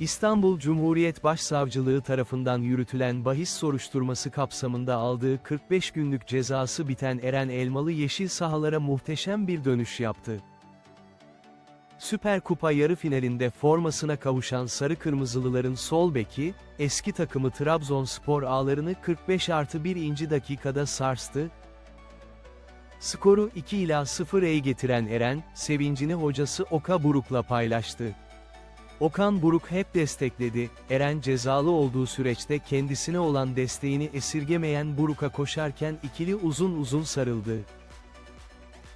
İstanbul Cumhuriyet Başsavcılığı tarafından yürütülen bahis soruşturması kapsamında aldığı 45 günlük cezası biten Eren Elmalı yeşil sahalara muhteşem bir dönüş yaptı. Süper Kupa yarı finalinde formasına kavuşan Sarı Kırmızılıların sol beki, eski takımı Trabzonspor ağlarını 45 artı 1. dakikada sarstı, Skoru 2 ila 0'e getiren Eren, sevincini hocası Oka Buruk'la paylaştı. Okan Buruk hep destekledi, Eren cezalı olduğu süreçte kendisine olan desteğini esirgemeyen Buruk'a koşarken ikili uzun uzun sarıldı.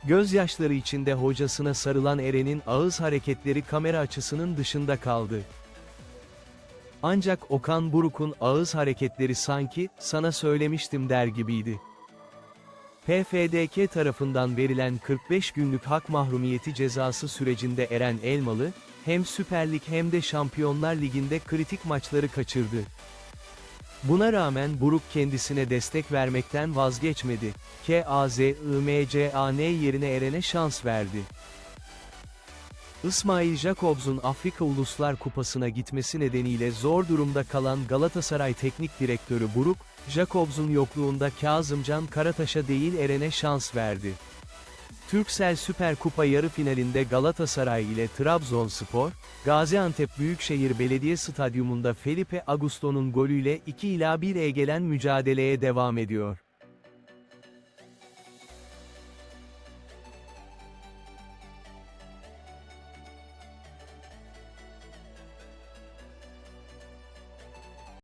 Gözyaşları içinde hocasına sarılan Eren'in ağız hareketleri kamera açısının dışında kaldı. Ancak Okan Buruk'un ağız hareketleri sanki, sana söylemiştim der gibiydi. PFDK tarafından verilen 45 günlük hak mahrumiyeti cezası sürecinde Eren Elmalı, hem Süper Lig hem de Şampiyonlar Ligi'nde kritik maçları kaçırdı. Buna rağmen Buruk kendisine destek vermekten vazgeçmedi. KAZIMCAN yerine Eren'e şans verdi. İsmail Jakobs'un Afrika Uluslar Kupası'na gitmesi nedeniyle zor durumda kalan Galatasaray Teknik Direktörü Buruk, Jakobs'un yokluğunda Kazımcan Karataş'a değil Eren'e şans verdi. Türksel Süper Kupa yarı finalinde Galatasaray ile Trabzonspor, Gaziantep Büyükşehir Belediye Stadyumunda Felipe Augusto'nun golüyle 2 ila 1'e gelen mücadeleye devam ediyor.